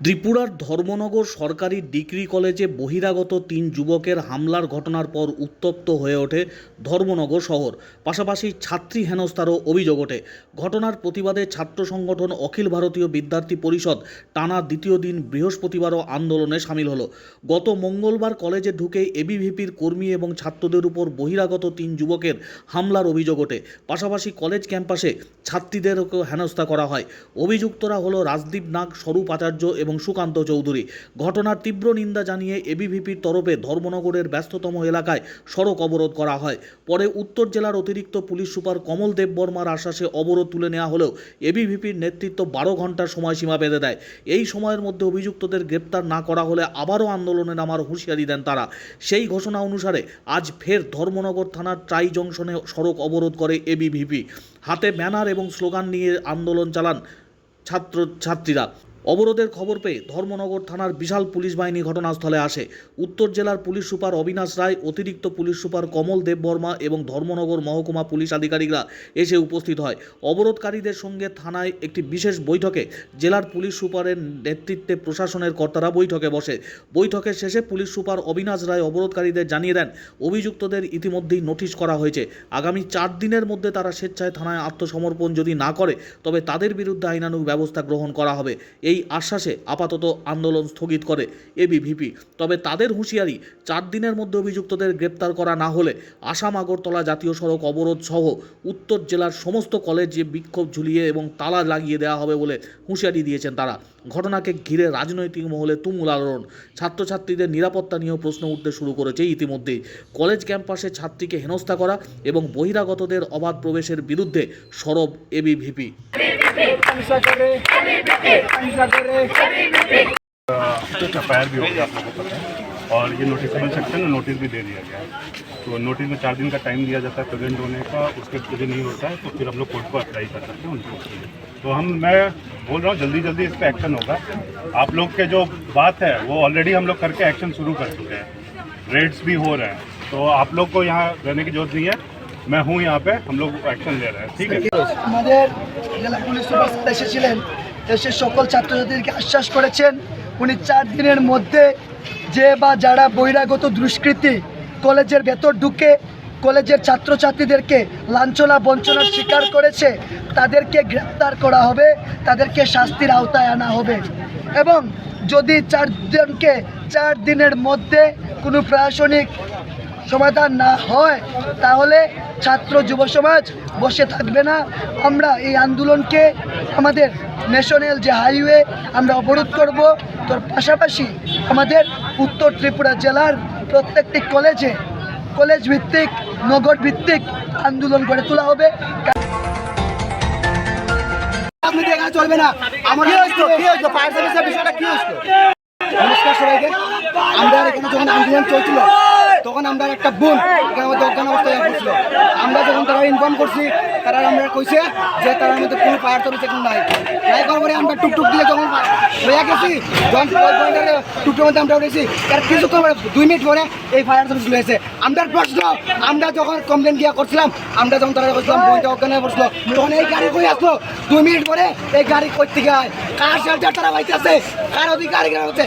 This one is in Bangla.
ত্রিপুরার ধর্মনগর সরকারি ডিগ্রি কলেজে বহিরাগত তিন যুবকের হামলার ঘটনার পর উত্তপ্ত হয়ে ওঠে ধর্মনগর শহর। পাশাপাশি ছাত্রী হেনস্থারও অভিযোগ ওঠে। ঘটনার প্রতিবাদে ছাত্র সংগঠন অখিল ভারতীয় বিদ্যার্থী পরিষদ টানা দ্বিতীয় দিন বৃহস্পতিবারও আন্দোলনে সামিল হলো। গত মঙ্গলবার কলেজে ঢুকে এবিভিপির কর্মী এবং ছাত্রদের উপর বহিরাগত তিন যুবকের হামলার অভিযোগ ওঠে। পাশাপাশি কলেজ ক্যাম্পাসে ছাত্রীদেরকেও হেনস্থা করা হয়। অভিযুক্তরা হলো রাজদীপ নাগ, স্বরূপ আচার্য এবং সুকান্ত চৌধুরী। ঘটনার তীব্র নিন্দা জানিয়ে এবিভিপির তরফে ধর্মনগরের ব্যস্ততম এলাকায় সড়ক অবরোধ করা হয়। পরে উত্তর জেলার অতিরিক্ত পুলিশ সুপার কমল দেব বর্মার আশ্বাসে অবরোধ তুলে নেওয়া হলেও এবিভিপির নেতৃত্ব বারো ঘণ্টার সময়সীমা বেঁধে দেয়। এই সময়ের মধ্যে অভিযুক্তদের গ্রেপ্তার না করা হলে আবারও আন্দোলনে নামার হুঁশিয়ারি দেন তারা। সেই ঘোষণা অনুসারে আজ ফের ধর্মনগর থানার ট্রাই জংশনে সড়ক অবরোধ করে এবিভিপি। হাতে ব্যানার এবং স্লোগান নিয়ে আন্দোলন চালান ছাত্র ছাত্রীরা অবরোধের খবর পেয়ে ধর্মনগর থানার বিশাল পুলিশ বাহিনী ঘটনাস্থলে আসে। উত্তর জেলার পুলিশ সুপার অবিনাশ রায়, অতিরিক্ত পুলিশ সুপার কমল দেব বর্মা এবং ধর্মনগর মহকুমা পুলিশ আধিকারিকরা এসে উপস্থিত হয়। অবরোধকারীদের সঙ্গে থানায় একটি বিশেষ বৈঠকে জেলার পুলিশ সুপারের নেতৃত্বে প্রশাসনের কর্তারা বৈঠকে বসে। বৈঠকের শেষে পুলিশ সুপার অবিনাশ রায় অবরোধকারীদের জানিয়ে দেন, অভিযুক্তদের ইতিমধ্যেই নোটিশ করা হয়েছে। আগামী চার দিনের মধ্যে তারা স্বেচ্ছায় থানায় আত্মসমর্পণ যদি না করে, তবে তাদের বিরুদ্ধে আইনানুগ ব্যবস্থা গ্রহণ করা হবে। এই এই আশ্বাসে আপাতত আন্দোলন স্থগিত করে এবিভিপি তবে তাদের হুঁশিয়ারি, চার দিনের মধ্যে অভিযুক্তদের গ্রেপ্তার করা না হলে আসাম আগরতলা জাতীয় সড়ক অবরোধ সহ উত্তর জেলার সমস্ত কলেজে বিক্ষোভ ঝুলিয়ে এবং তালা লাগিয়ে দেওয়া হবে বলে হুঁশিয়ারি দিয়েছেন তারা। ঘটনাকে ঘিরে রাজনৈতিক মহলে তুমুল আলোড়ন। ছাত্রছাত্রীদের নিরাপত্তা নিয়েও প্রশ্ন উঠতে শুরু করেছে ইতিমধ্যেই। কলেজ ক্যাম্পাসে ছাত্রীকে হেনস্থা করা এবং বহিরাগতদের অবাধ প্রবেশের বিরুদ্ধে সরব এবিভিপি एफ़ आई भी हो। गया आप लोगों को पता है और ये नोटिसेबल सेक्शन में नोटिस भी दे दिया गया है। तो नोटिस में चार दिन का टाइम दिया जाता है प्रेजेंट होने का। उसके यदि नहीं होता है तो फिर हम लोग कोर्ट को अप्लाई कर सकते हैं उनको तो हम, मैं बोल रहा हूँ, जल्दी जल्दी इस पर एक्शन होगा। आप लोग के जो बात है, वो ऑलरेडी हम लोग करके एक्शन शुरू कर चुके हैं। रेड्स भी हो रहे हैं। तो आप लोग को यहाँ रहने की ज़रूरत नहीं है। मैं हूँ यहाँ पे हम लोग एक्शन ले रहे हैं ठीक है আমাদের জেলা পুলিশ সুপার স্যার এসেছিলেন এসে সকল ছাত্রছাত্রীদেরকে আশ্বাস করেছেন উনি চার দিনের মধ্যে যে বা যারা বহিরাগত দুষ্কৃতী কলেজের ভেতর ঢুকে কলেজের ছাত্রছাত্রীদেরকে লাঞ্ছনা বঞ্চনার শিকার করেছে তাদেরকে গ্রেপ্তার করা হবে তাদেরকে শাস্তির আওতায় আনা হবে এবং যদি চারজনকে চার দিনের মধ্যে কোনো প্রশাসনিক সমাধান না হয় তাহলে ছাত্র যুব সমাজ বসে থাকবে না। আমরা এই আন্দোলনকে আমাদের ন্যাশনাল যে হাইওয়ে আমরা অবরোধ করব। তোর পাশাপাশি আমাদের উত্তর ত্রিপুরা জেলার প্রত্যেকটি কলেজে কলেজ ভিত্তিক, নগর ভিত্তিক আন্দোলন গড়ে তোলা হবে। চলবে না। আমরা এখানে যখন আন্দোলন চলছিল তখন আমরা একটা বোন আমাদের অজ্ঞান অবস্থায় পড়ছিল আমরা যখন তারা ইনফর্ম করছি, তারা আমরা কইছে যে তার মধ্যে কোনো ফায়ার সার্ভিস এখন নাই। নাই করার পরে আমরা টুকটুক দিয়ে যখন হয়ে গেছি, যখন টুকটুকের মধ্যে আমরা উঠেছি, তার কিছুক্ষণ দুই মিনিট পরে এই ফায়ার সার্ভিস হয়েছে আমরা প্রশ্ন, আমরা যখন কমপ্লেন দিয়া করছিলাম, আমরা যখন তারা করছিলাম বোনটা অজ্ঞান পড়ছিল, তখন এই গাড়ি কই আসলো? দুই মিনিট পরে এই গাড়ি থেকে আয়? কার সাহায্য তারা পাইতেছে? কার অধিকার হচ্ছে?